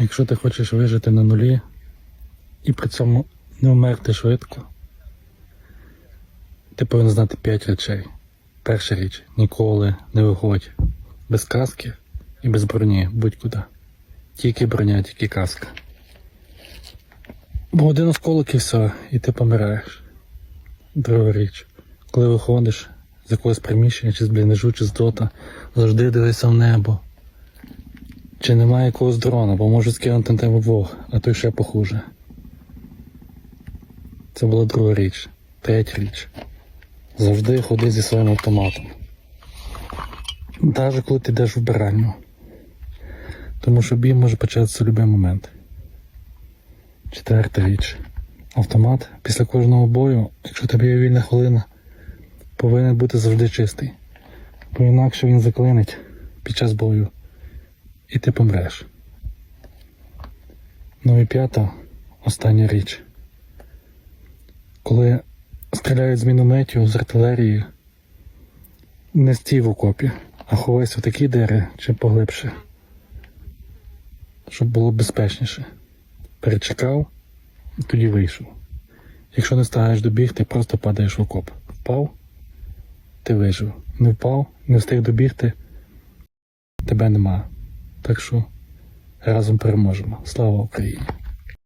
Якщо ти хочеш вижити на нулі і при цьому не вмерти швидко, ти повинен знати 5 речей. Перша річ ніколи не виходь без каски і без броні будь-куди. Тільки броня, тільки каска. Бо один осколок і все, і ти помираєш. Друга річ, коли виходиш з якогось приміщення, чи з бліндажу, чи з дота, завжди дивися в небо. Чи немає якогось дрона, бо може скинути на тебе Бог, а то ще похуже. Це була друга річ. Третя річ. Завжди ходи зі своїм автоматом. Навіть коли ти йдеш в вбиральню. Тому що бій може початися в будь-який момент. Четверта річ. Автомат після кожного бою, якщо тобі є вільна хвилина, повинен бути завжди чистий. Бо інакше він заклинить під час бою. І ти помреш. Ну і п'ята, остання річ. Коли стріляють з мінометів, з артилерії, не стій в окопі, а ховайся в такі дери чи поглибше, щоб було безпечніше. Перечекав і тоді вийшов. Якщо не встигаєш добігти, просто падаєш в окоп. Впав, ти вижив. Не впав, не встиг добігти, тебе нема. Так що разом переможемо. Слава Україні!